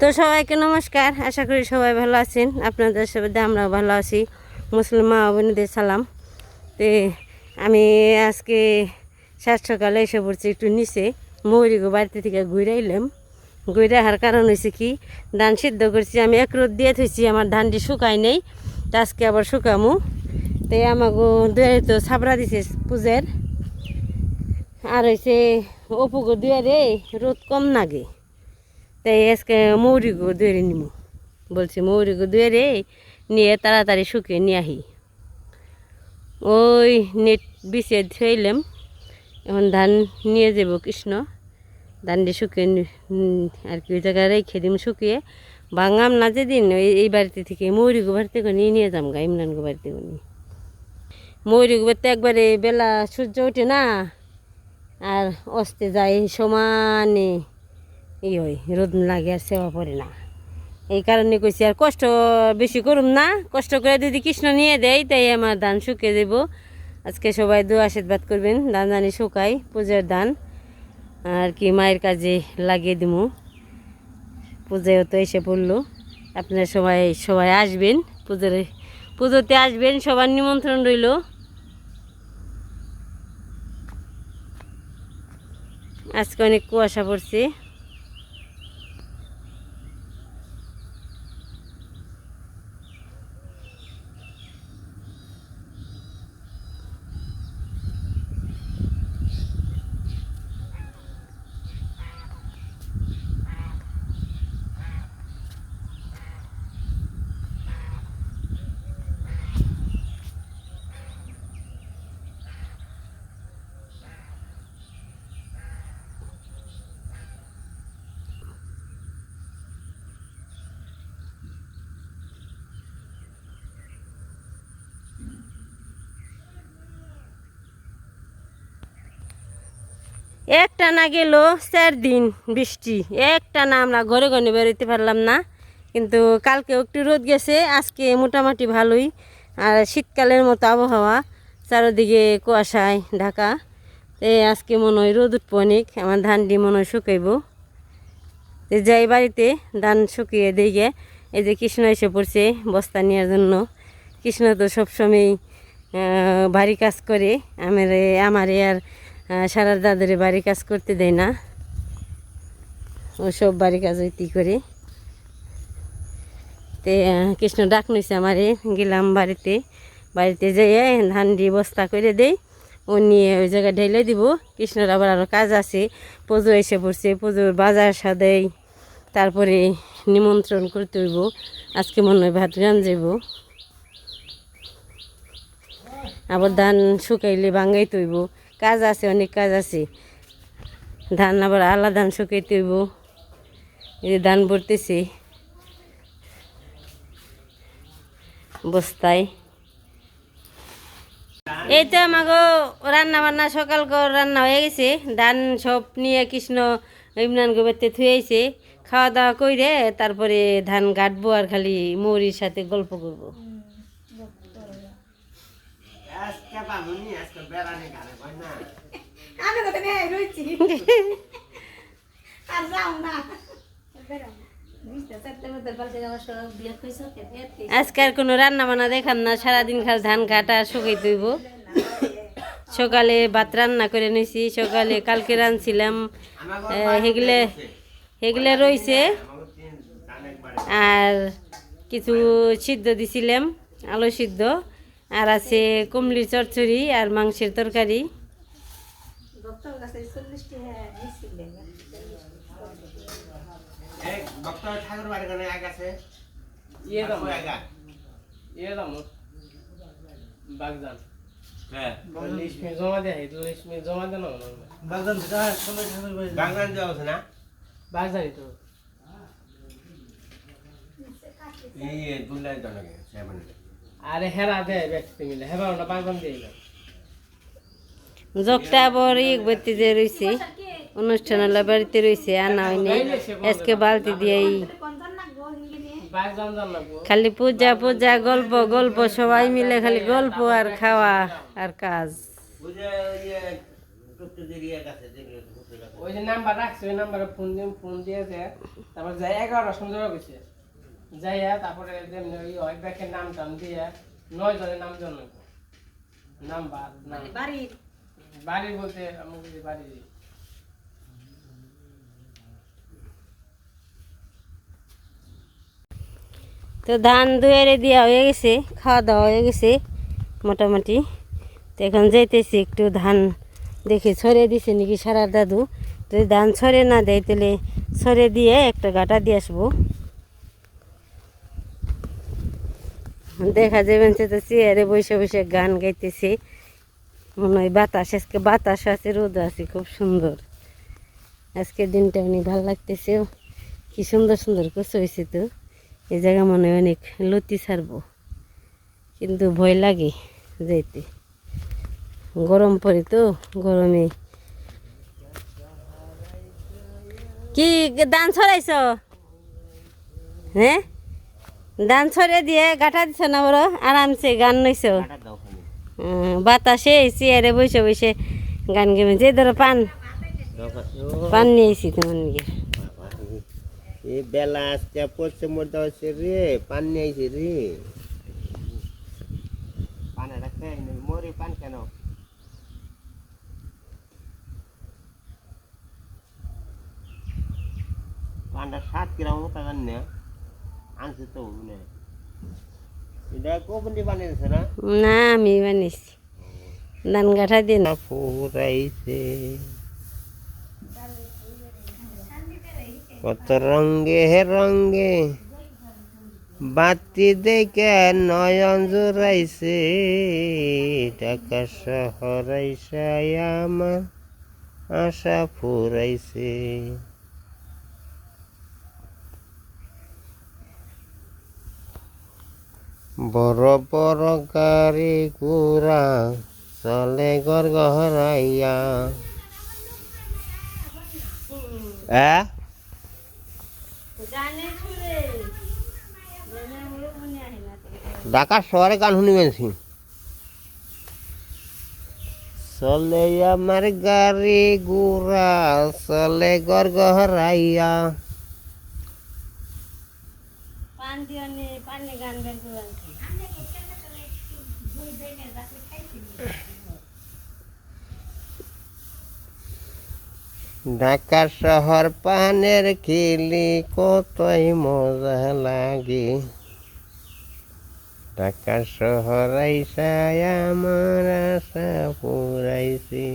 তো সবাইকে নমস্কার। আশা করি সবাই ভালো আছেন। আপনাদের সাথে আমরাও ভালো আছি। মুসলিম মা সালাম। তো আমি আজকে সাত সকালে এসে পড়ছি একটু নিচে। মৌরিগো বাড়িতে থেকে ঘুরে এলাম। ঘুরে আসার কারণ হয়েছে কি? ধান সিদ্ধ করছি। আমি এক রোদ দিয়ে থইছি, আমার ধানটি শুকায় নেই। তা আজকে আবার শুকামু। তাই আমাকে দুয়ারে তো ছাপড়া দিছে পূজার। আর হয়েছে অপুগো দুয়ারে রোদ কম লাগে তাই আজকে মৌরিগো দুয়ারে নিব বলছি মৌরিগো দুয়ারে নিয়ে তাড়াতাড়ি শুকিয়ে নিয়ে আহি। ওই নেট বিছিয়ে থইলাম এখন ধান নিয়ে যাব কৃষ্ণ। ধান দিয়ে শুকিয়ে আর কি ওই জায়গায় রেখে দিম শুকিয়ে। ভাঙাম না যেদিন, ওই এই বাড়িতে থেকে মৌরিগো বাড়িতে নিয়ে নিয়ে যাম গা ইমরানগো বাড়িতে নিয়ে। ময়ূরী বাড়িতে একবারে বেলা সূর্য ওঠে না, আর অস্তে যায় সমানে। ই হয় রোদ লাগে আর সেবা পড়ে না। এই কারণে কইছি আর কষ্ট বেশি করুম না, কষ্ট করে যদি কৃষ্ণ নিয়ে দেয় তাই আমার ধান শুকিয়ে দেব। আজকে সবাই দু আশীর্বাদ করবেন ধান জানি শুকাই, পূজার ধান আর কি মায়ের কাজে লাগিয়ে দিমু। পূজায় তো এসে পড়ল। আপনারা সবাই সবাই আসবেন, পুজোর, পুজোতে আসবেন, সবার নিমন্ত্রণ রইল। আজকে অনেক কুয়াশা পড়ছে। একটা না গেল চার দিন বৃষ্টি। একটা না আমরা ঘরে ঘরে বেরোতে পারলাম না। কিন্তু কালকে একটু রোদ গেছে, আজকে মোটামুটি ভালোই। আর শীতকালের মতো আবহাওয়া, চারোদিকে কুয়াশায় ঢাকা। তো আজকে মনে হয় রোদ উঠবো অনেক, আমার ধানটি মনে হয় শুকাইব। যাই বাড়িতে, ধান শুকিয়ে দিয়ে এই যে কৃষ্ণ এসে পড়ছে বস্তা নেওয়ার জন্য। কৃষ্ণ তো সবসময় বাড়ি কাজ করে। আমার আমার আর সারার দাদুরে বাড়ি কাজ করতে দেয় না। ও সব বাড়ি কাজ হইতে করে। তে কৃষ্ণ ডাক নিছে আমারে, গেলাম বাড়িতে। বাড়িতে যেয়ে ধান দিয়ে বস্তা করে দেই। ও নিয়ে ওই জায়গায় ঢেলে দিব। কৃষ্ণর আবার আরও কাজ আছে। পুজো এসে পড়ছে, পুজোর বাজার সাদেই। তারপরে নিমন্ত্রণ করতে হইব। আজকে মনে হয় ভাত গান যাব আবার ধান শুকাইলে ভাঙাইতে হইব। কাজ আছে, অনেক কাজ আছে। ধান আবার আলাদা ধান শুকাইতে হইব। এই ধান ভরতেছে। বস্তায়। এই তো আমাগো রান্না বান্না সকাল কর রান্না হয়ে গেছে। ধান সব নিয়ে কৃষ্ণ ইমরান গোবেতে থুয়েছে খাওয়া দাওয়া কইরে তারপরে ধান কাটবো আর খালি মৌরির সাথে গল্প করব আজকে বামুনি আজকে বেড়ানি গানে কয় না আমি তো নেই রইছি আর যাও না। আজকে আর কোনো রান্না বান্না দেখাম না, সারাদিন খাল ধান কাটা, শুকাই তৈব সকালে ভাত রান্না করে নিয়েছি সকালে কালকে রাঁধছিলাম হেগলে হেগলে একবারে আর কিছু সিদ্ধ দিছিলাম, আলু সিদ্ধ। আর আছে কুমলির চচ্চড়ি আর মাংসের তরকারি। ডক্টর কাছে চল্লিশটি হ্যাঁ দিচ্ছিলেন এক ভক্ত ঠাকুর বাড়ি গানে এক আছে। ইয়ে দাম আগা ইয়ে দাম বাগদান। হ্যাঁ। জমা দেয় জমা দেন বাগান দেওয়া আছে না? বাগদানি তো। জনকে সেভেন আরে হেরা দেয় ব্যক্তি মিলে হেরা ওটা বাগদান দিয়ে গেল জগটা আবার এক বাড়িতে যে রয়েছে অনুষ্ঠান হলে বাড়িতে রয়েছে আনা হয়নি। আজকে বালতি লাগবো খালি পূজা পূজা গল্প গল্প সবাই মিলে খালি গল্প আর খাওয়া আর কাজ। দিয়ে ওই যে নাম্বার রাখছে ওই নাম্বারে ফোন দিয়ে ফোন দিয়েছে তারপর যাই এগারোটার সময় জমা গেছে যাইয়া তারপরে যেমনি ওই ওই ব্যাংকের নাম টাম দিয়ে নয় জনের নাম জন্য নাম্বার বাড়ির বলতে তো ধান দুয়ারে দেওয়া হয়ে গেছে, খাওয়া দাওয়া হয়ে গেছে মোটামুটি। তো এখন যাইতেছি একটু ধান দেখে ছড়ে দিছে নাকি সারার দাদু। যদি ধান ছড়ে না দেয় তাহলে ছড়ে দিয়ে একটা গাটা দিয়ে আসব। দেখা যাবেন সে তো চেয়ারে বসে বসে গান গাইতেছে। মনে হয় বাতাস, আজকে বাতাস আছে রোদ আছে, খুব সুন্দর। আজকের দিনটা অনেক ভালো লাগতেছে। কি সুন্দর সুন্দর কিছু হয়েছে তো। এই জায়গা মনে হয় অনেক লতি ছাড়বো। কিন্তু ভয় লাগে যাইতে। গরম পড়ে তো, গরমে। কি দান ছড়াইছ? হ্যাঁ? দান ছড়ে দিয়ে গাঠা দিছ না বড়? আরামসে গান নইছ? বাতাসে চেয়ারে বসে বসে গান গেবে যে ধরো পান পান নিয়েছি তোমার নিয়ে। এই বেলা আজকে পড়ছে মরতে হচ্ছে রে, পান নিয়ে আইছে রে পান এটা খেয়ে। মরি পান কেন পানটা সাত কিরাম মতো না আনছে তো না না? আমি বানিয়েছি ধান গাঠা দিন ফুরাইছে। কত রঙ্গে হে রঙ্গে বাতি দেখে নয়ন জোরাইছে ঢাকা শহর আইসাই আমার আশা ফুরাইছে। বড় বড় গাড়ি ঘোড়া চলে গর গহরাইয়া। হ্যাঁ ঢাকা গান শুনি পেয়েছি চলে আমার গাড়ি ঘোড়া চলে গর গহরাইয়া। ঢাকা শহর পানের খিলি, কতই মজা লাগে। ঢাকা শহর আইসায় আমার আশা পুরাইছি।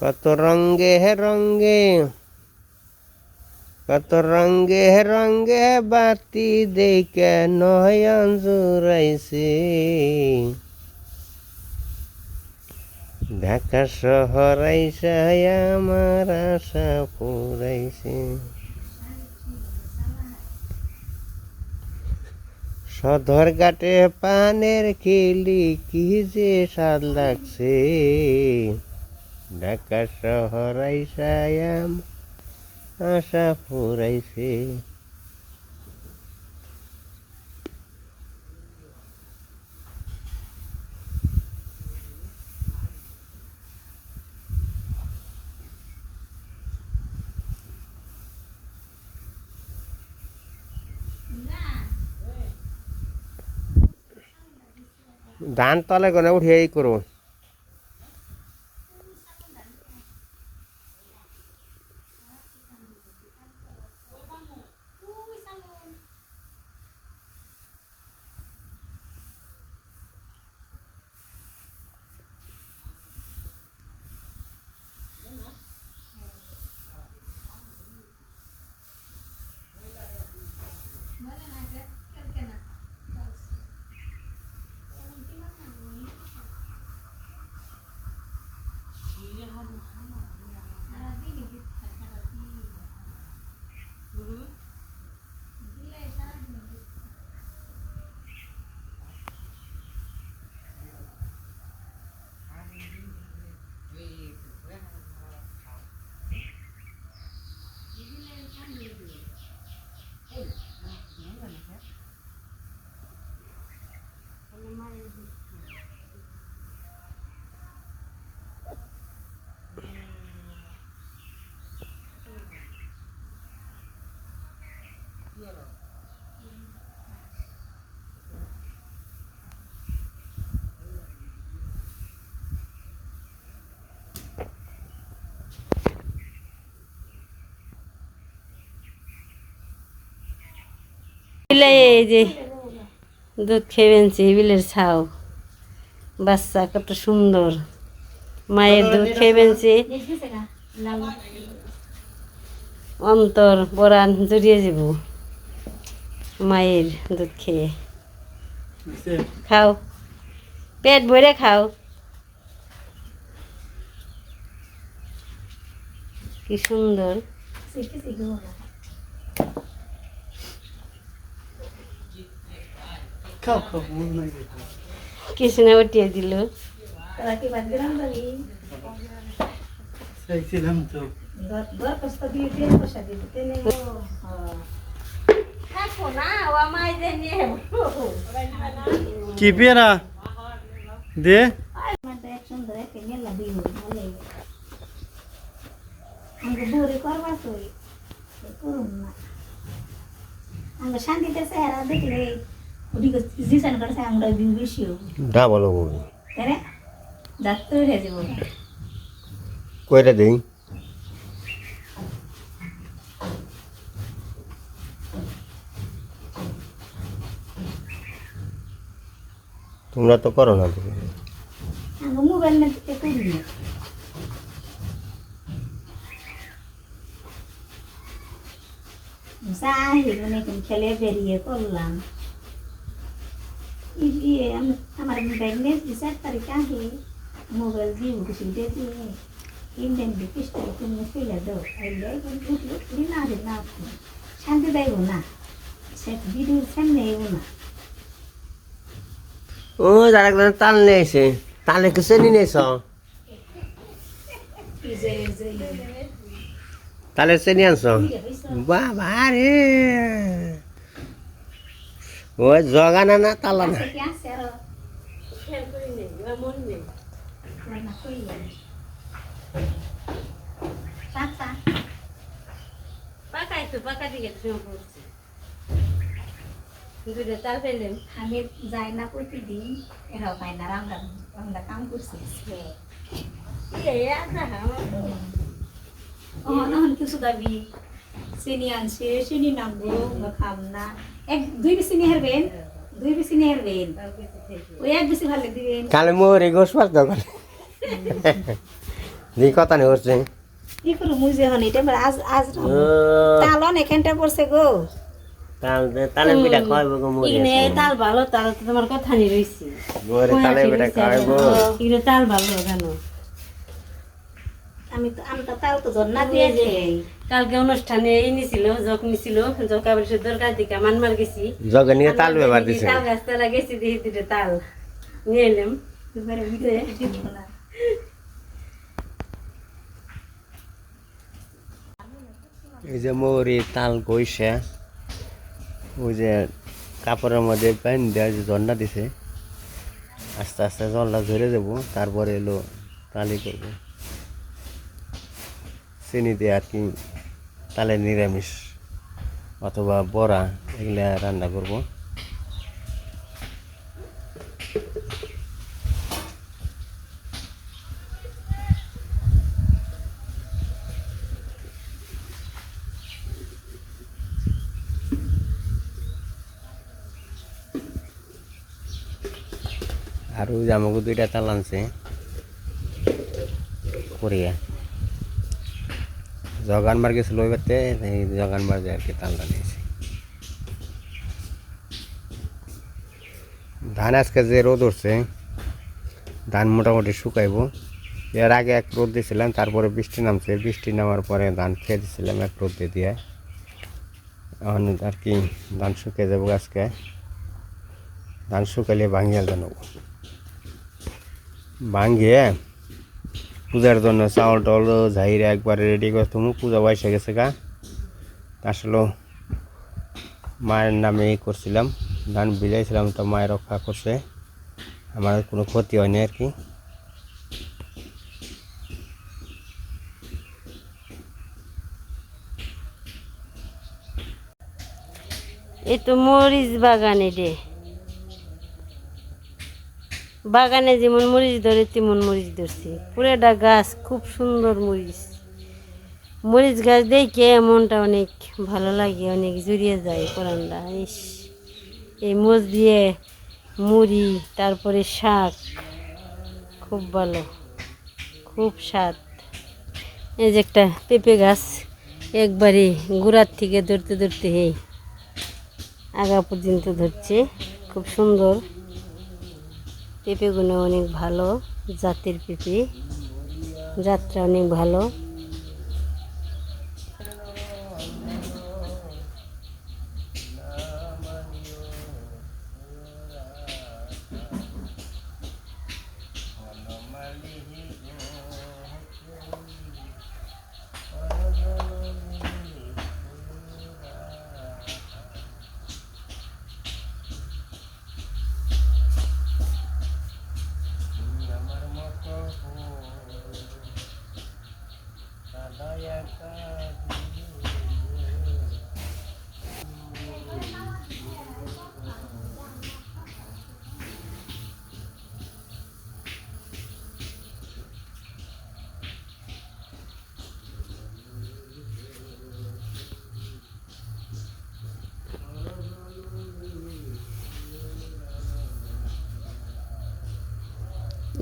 কত রঙ্গে হে রঙ্গে কত রঙ্গে হে রঙ্গে বাতি দেখে নয়ন জুড়াইছে ঢাকা শহর আমার আশা পুরাইছে। সদর ঘাটে পানের খেলি কি যে স্বাদ লাগছে। ঢাকা শহর আইসায় আমার আশা পুরাইছে। ধান তলে গনে উঠিয়ে এই বিলে এই যে দুধ খেয়ে বেনছি বিলের ছাও বাচ্চা কত সুন্দর। মায়ের দুধ খেয়ে লাল অন্তর বরান জড়িয়ে যাব মায়ের দুধ খেয়ে। খাও। পেট ভরে খাও। কি সুন্দর শিখতেছি গো খাও খাও। কৃষ্ণা উঠিয়ে দিল। চাইছিলাম তো। দর কষ্ট দিয়ে তেল পয়সা দিব তেলে থাকো না ও আমায় যে নিয়ে কি পেয়ারা? দে। শান্তিতে চেহারা দেখলে ওদিকে জিসান করছে আমরা দিন বেশি হব ডাবল হব তাই না ডাক্তার হয়ে যাব কয়টা দিই তোমরা তো করো না তুমি আমরা মোবাইল না দিতে করি না যাই অনেকক্ষণ খেলে বেরিয়ে করলাম আমার মোবাইল নেই চার তারিখ আগে মোবাইল দিব কিছু দিয়ে দিয়ে ইন্ডিয়ান পিস্টল তুমি ফেলে দাও আইলে উঠল উঠলি না রে না উঠল। শান্তি দেব না সে ভিডিওর সামনে এব না ও যারা একজন তাল নিয়ে এসে তালে কি চেনি নিয়েছ এই যে এই তালে চেনি আনছ। বাবা রে ওই জগানা না তালা না আমি যাই না প্রতিদিন এরাও পাই না রান্না রান্না কাম করছি কিছু দাবি চিনি আনছে চিনি নামবো খাম না এক দুই বেশি হারবেন দুই বেশি হারবেন ওই এক বেশি ভালো দিবেন কালে মোরে গোস পার দোকান। দি কথা নেই হচ্ছে কি করো মুই যে হন এটা আজ আজ তালন এখানটা পড়ছে গো। তালে পিঠা খাওয়াইব গো তাল ভালো তাল তো তোমার কথা নি রইছি। মোরে তালে পিঠা তাল ভালো জানো। আমি তো আমি তো তাল তো ধর না দিয়েছে কালকে অনুষ্ঠানে এই নিছিল জগ নিছিল জগ আবার সে দরকার দিকে মানমার গেছি। জগে নিয়ে তাল ব্যবহার দিছে। তাল গাছ তালা গেছি দেখি দুটো তাল। নিয়ে এলাম। এই যে মৌরি তাল কইছে ওই যে কাপড়ের মধ্যে প্যান দেওয়া যে জন্না দিছে আস্তে আস্তে জলটা ধরে দেবো তারপরে এলো তালি করব। চিনি দিয়ে আর কি তালে নিরামিষ অথবা বড়া এগুলা রান্না করব। আর ওই আমাকে দুইটা তাল আনছে জগান মার গেছিল ওই বাড়তে এই জগান মার আর কি তালটা নিয়েছি ধান আজকে যে রোদ উঠছে ধান মোটামুটি শুকাইব এর আগে এক রোদ দিয়েছিলাম তারপরে বৃষ্টি নামছে বৃষ্টি নামার পরে ধান খেয়ে দিয়েছিলাম এক রোদ দিয়ে দিয়ে এখন আর কি ধান শুকিয়ে যাব আজকে ধান শুকাইলে ভাঙিয়ে জানো ভাঙিয়ে পূজার জন্য চাউল টাউল ঝাইরে একবারে রেডি করে তুমি পূজা বয়সে গেছে গা। আসলে মায়ের নামে করছিলাম। ধান বিলাইছিলাম তো মায়ের রক্ষা করছে। আমার কোনো ক্ষতি হয়নি আর কি। এই তো মরিচ বাগানে রে বাগানে যেমন মরিচ ধরে, তেমন মরিচ ধরছে। পুরোটা গাছ খুব সুন্দর মরিচ। মরিচ গাছ দেখে মনটা অনেক ভালো লাগে, অনেক জুড়িয়ে যায় কোরআনটা ইস, এই মোজ দিয়ে মুড়ি, তারপরে শাক, খুব ভালো, খুব স্বাদ। এই যে একটা পেঁপে গাছ, একবারে গোড়ার থেকে ধরতে ধরতে এই আগা পর্যন্ত ধরছে, খুব সুন্দর। পেঁপেগুলো অনেক ভালো জাতের পেঁপে। জাতটা অনেক ভালো।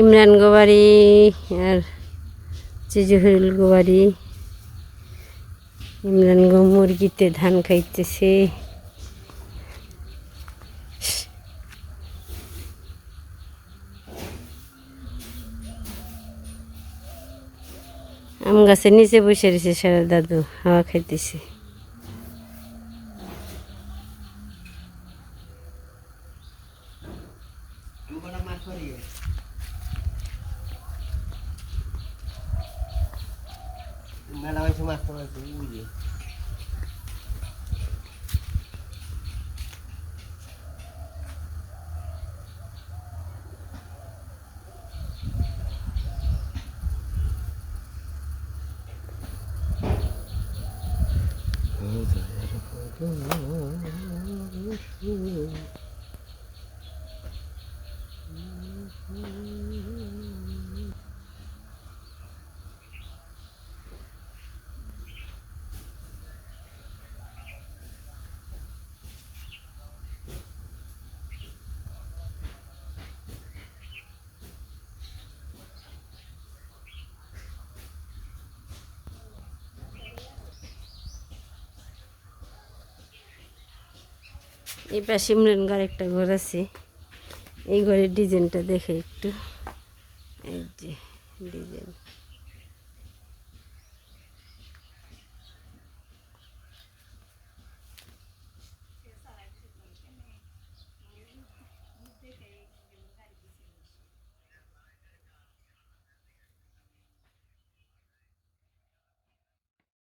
ইমরান গোবারি আর চিজহুল গোবারি। ইমরান গো মুরগিতে ধান খাইতেছে। আম গাছের নিচে বসে রয়েছে সারা দাদু, হাওয়া খাইতেছে। এই পাশে ইমরান ঘর একটা ঘর আছে। এই ঘরের ডিজাইনটা দেখে একটু। এই যে, ডিজাইন।